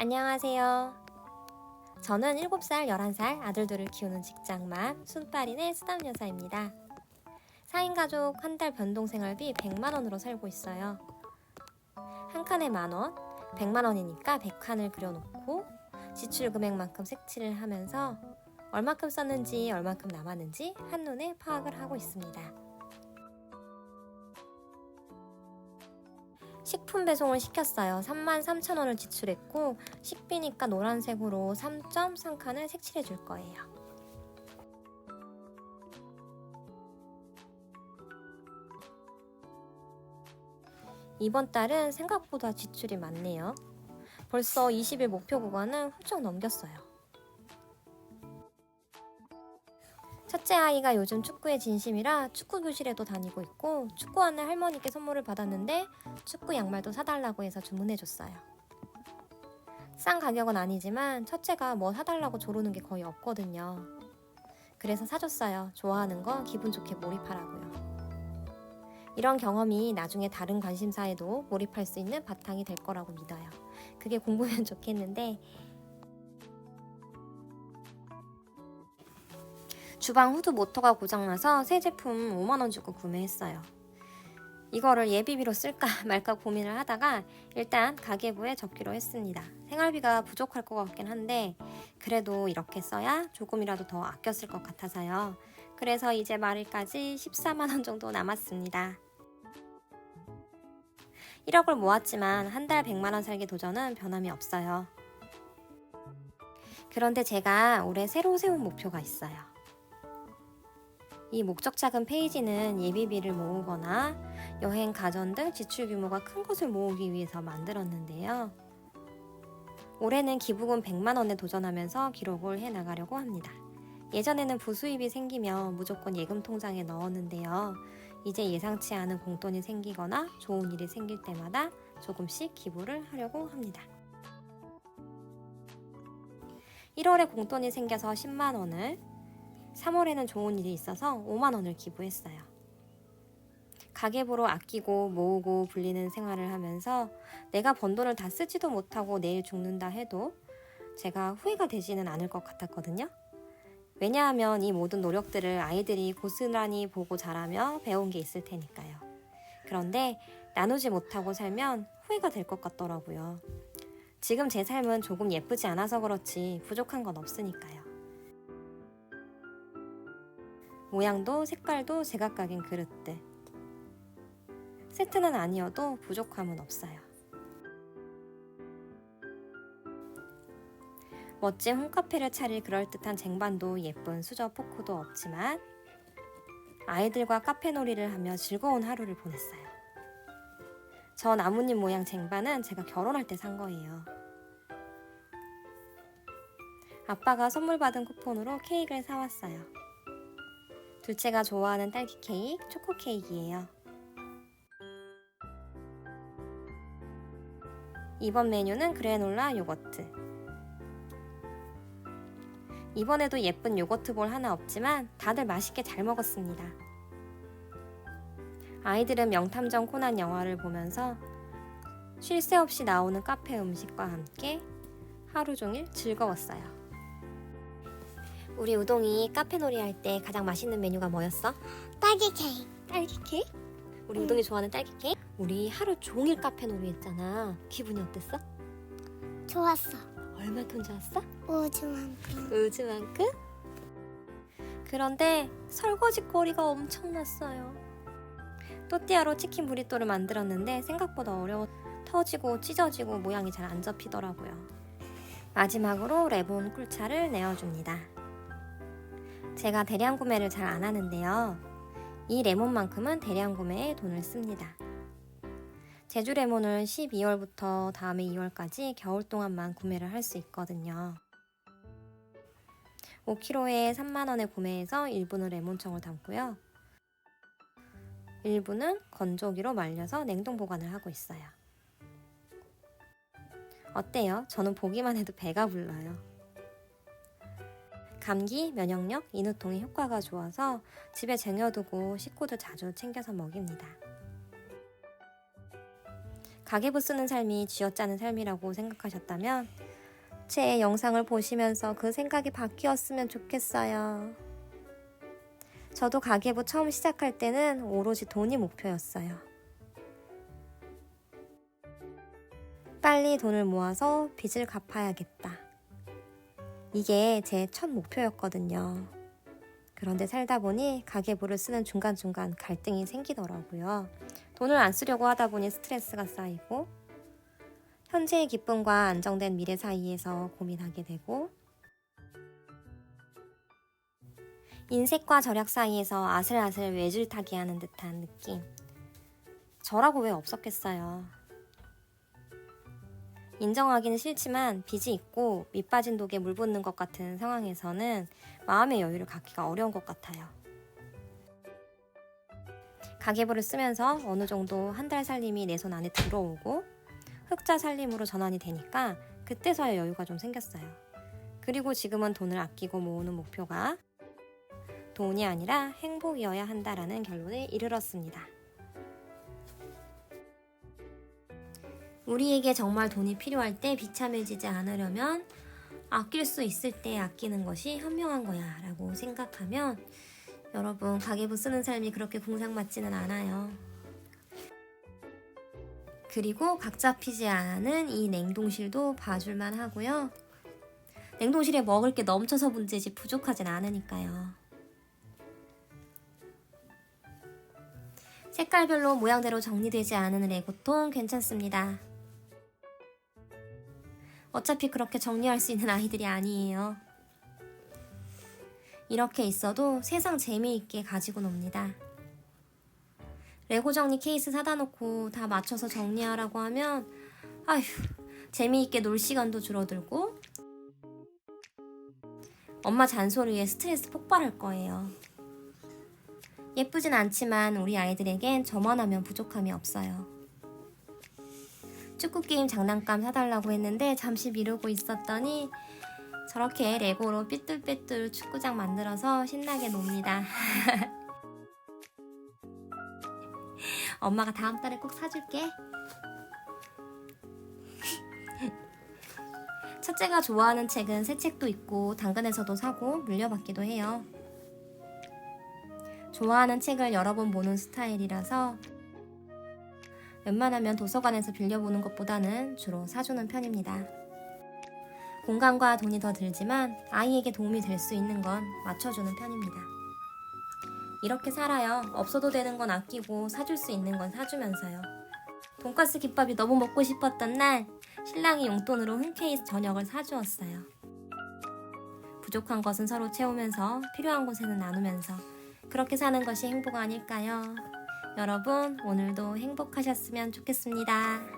안녕하세요. 저는 7살, 11살 아들들을 키우는 직장맘 순빨인의 수담 여사입니다. 4인 가족 한 달 변동 생활비 100만 원으로 살고 있어요. 한 칸에 만 원, 100만 원이니까 100칸을 그려놓고 지출 금액만큼 색칠을 하면서 얼마큼 썼는지 얼마큼 남았는지 한눈에 파악을 하고 있습니다. 식품 배송을 시켰어요. 3만 3천 원을 지출했고 식비니까 노란색으로 3.3칸을 색칠해 줄 거예요. 이번 달은 생각보다 지출이 많네요. 벌써 20일 목표 구간은 훌쩍 넘겼어요. 첫째 아이가 요즘 축구에 진심이라 축구 교실에도 다니고 있고 축구하는 할머니께 선물을 받았는데 축구 양말도 사달라고 해서 주문해줬어요. 싼 가격은 아니지만 첫째가 뭐 사달라고 조르는 게 거의 없거든요. 그래서 사줬어요. 좋아하는 거 기분 좋게 몰입하라고요. 이런 경험이 나중에 다른 관심사에도 몰입할 수 있는 바탕이 될 거라고 믿어요. 그게 공부면 좋겠는데 주방 후드 모터가 고장나서 새 제품 5만원 주고 구매했어요. 이거를 예비비로 쓸까 말까 고민을 하다가 일단 가계부에 적기로 했습니다. 생활비가 부족할 것 같긴 한데 그래도 이렇게 써야 조금이라도 더쓸것 같아서요. 그래서 이제 말일까지 14만원 정도 남았습니다. 1억을 모았지만 한 달 100만원 살기 도전은 변함이 없어요. 그런데 제가 올해 새로 세운 목표가 있어요. 이 목적 작은 페이지는 예비비를 모으거나 여행, 가전 등 지출 규모가 큰 것을 모으기 위해서 만들었는데요. 올해는 기부금 100만 원에 도전하면서 기록을 해 나가려고 합니다. 예전에는 부수입이 생기면 무조건 예금 통장에 넣었는데요. 이제 예상치 않은 공돈이 생기거나 좋은 일이 생길 때마다 조금씩 기부를 하려고 합니다. 1월에 공돈이 생겨서 10만 원을 3월에는 좋은 일이 있어서 5만 원을 기부했어요. 가계부로 아끼고 모으고 불리는 생활을 하면서 내가 번 돈을 다 쓰지도 못하고 내일 죽는다 해도 제가 후회가 되지는 않을 것 같았거든요. 왜냐하면 이 모든 노력들을 아이들이 고스란히 보고 자라며 배운 게 있을 테니까요. 그런데 나누지 못하고 살면 후회가 될 것 같더라고요. 지금 제 삶은 조금 예쁘지 않아서 그렇지 부족한 건 없으니까요. 모양도 색깔도 제각각인 그릇들. 세트는 아니어도 부족함은 없어요. 멋진 홈카페를 차릴 그럴듯한 쟁반도 예쁜 수저 포크도 없지만 아이들과 카페 놀이를 하며 즐거운 하루를 보냈어요. 저 나뭇잎 모양 쟁반은 제가 결혼할 때 산 거예요. 아빠가 선물 받은 쿠폰으로 케이크를 사왔어요. 둘째가 좋아하는 딸기 케이크, 초코 케이크예요. 이번 메뉴는 그래놀라 요거트. 이번에도 예쁜 요거트 볼 하나 없지만 다들 맛있게 잘 먹었습니다. 아이들은 명탐정 코난 영화를 보면서 쉴 새 없이 나오는 카페 음식과 함께 하루 종일 즐거웠어요. 우리 우동이 카페 놀이 할 때 가장 맛있는 메뉴가 뭐였어? 딸기 케이크 딸기 케이크? 우리 우동이 좋아하는 딸기 케이크? 우리 하루 종일 카페 놀이 했잖아. 기분이 어땠어? 좋았어 얼마큼 좋았어? 우주만큼 우즈만큼? 그런데 설거지 거리가 엄청났어요. 또띠아로 치킨 브리또를 만들었는데 생각보다 어려워 터지고 찢어지고 모양이 잘 안 접히더라고요. 마지막으로 레몬 꿀차를 내어줍니다. 제가 대량 구매를 잘 안 하는데요. 이 레몬만큼은 대량 구매에 돈을 씁니다. 제주 레몬을 12월부터 다음해 2월까지 겨울 동안만 구매를 할 수 있거든요. 5kg에 3만원에 구매해서 일부는 레몬청을 담고요. 일부는 건조기로 말려서 냉동 보관을 하고 있어요. 어때요? 저는 보기만 해도 배가 불러요. 감기, 면역력, 인후통에 효과가 좋아서 집에 쟁여두고 식구들 자주 챙겨서 먹입니다. 가계부 쓰는 삶이 쥐어짜는 삶이라고 생각하셨다면 제 영상을 보시면서 그 생각이 바뀌었으면 좋겠어요. 저도 가계부 처음 시작할 때는 오로지 돈이 목표였어요. 빨리 돈을 모아서 빚을 갚아야겠다. 이게 제 첫 목표였거든요. 그런데 살다 보니 가계부를 쓰는 중간중간 갈등이 생기더라고요. 돈을 안 쓰려고 하다 보니 스트레스가 쌓이고 현재의 기쁨과 안정된 미래 사이에서 고민하게 되고 인색과 절약 사이에서 아슬아슬 외줄타기 하는 듯한 느낌. 저라고 왜 없었겠어요. 인정하기는 싫지만 빚이 있고 밑 빠진 독에 물 붓는 것 같은 상황에서는 마음의 여유를 갖기가 어려운 것 같아요. 가계부를 쓰면서 어느 정도 한 달 살림이 내 손 안에 들어오고 흑자 살림으로 전환이 되니까 그때서야 여유가 좀 생겼어요. 그리고 지금은 돈을 아끼고 모으는 목표가 돈이 아니라 행복이어야 한다라는 결론에 이르렀습니다. 우리에게 정말 돈이 필요할 때 비참해지지 않으려면 아낄 수 있을 때 아끼는 것이 현명한 거야 라고 생각하면 여러분 가계부 쓰는 삶이 그렇게 궁상맞지는 않아요. 그리고 각 잡히지 않은 이 냉동실도 봐줄만 하고요. 냉동실에 먹을 게 넘쳐서 문제지 부족하진 않으니까요. 색깔별로 모양대로 정리되지 않은 레고통 괜찮습니다. 어차피 그렇게 정리할 수 있는 아이들이 아니에요. 이렇게 있어도 세상 재미있게 가지고 놉니다. 레고 정리 케이스 사다 놓고 다 맞춰서 정리하라고 하면 아휴 재미있게 놀 시간도 줄어들고 엄마 잔소리에 스트레스 폭발할 거예요. 예쁘진 않지만 우리 아이들에겐 저만 하면 부족함이 없어요. 축구 게임 장난감 사달라고 했는데 잠시 미루고 있었더니 저렇게 레고로 삐뚤빼뚤 축구장 만들어서 신나게 놉니다. 엄마가 다음 달에 꼭 사줄게. 첫째가 좋아하는 책은 새 책도 있고 당근에서도 사고 물려받기도 해요. 좋아하는 책을 여러 번 보는 스타일이라서 웬만하면 도서관에서 빌려보는 것보다는 주로 사주는 편입니다. 공간과 돈이 더 들지만 아이에게 도움이 될 수 있는 건 맞춰주는 편입니다. 이렇게 살아요. 없어도 되는 건 아끼고 사줄 수 있는 건 사주면서요. 돈가스 김밥이 너무 먹고 싶었던 날 신랑이 용돈으로 흔쾌히 저녁을 사주었어요. 부족한 것은 서로 채우면서 필요한 곳에는 나누면서 그렇게 사는 것이 행복 아닐까요? 여러분 오늘도 행복하셨으면 좋겠습니다.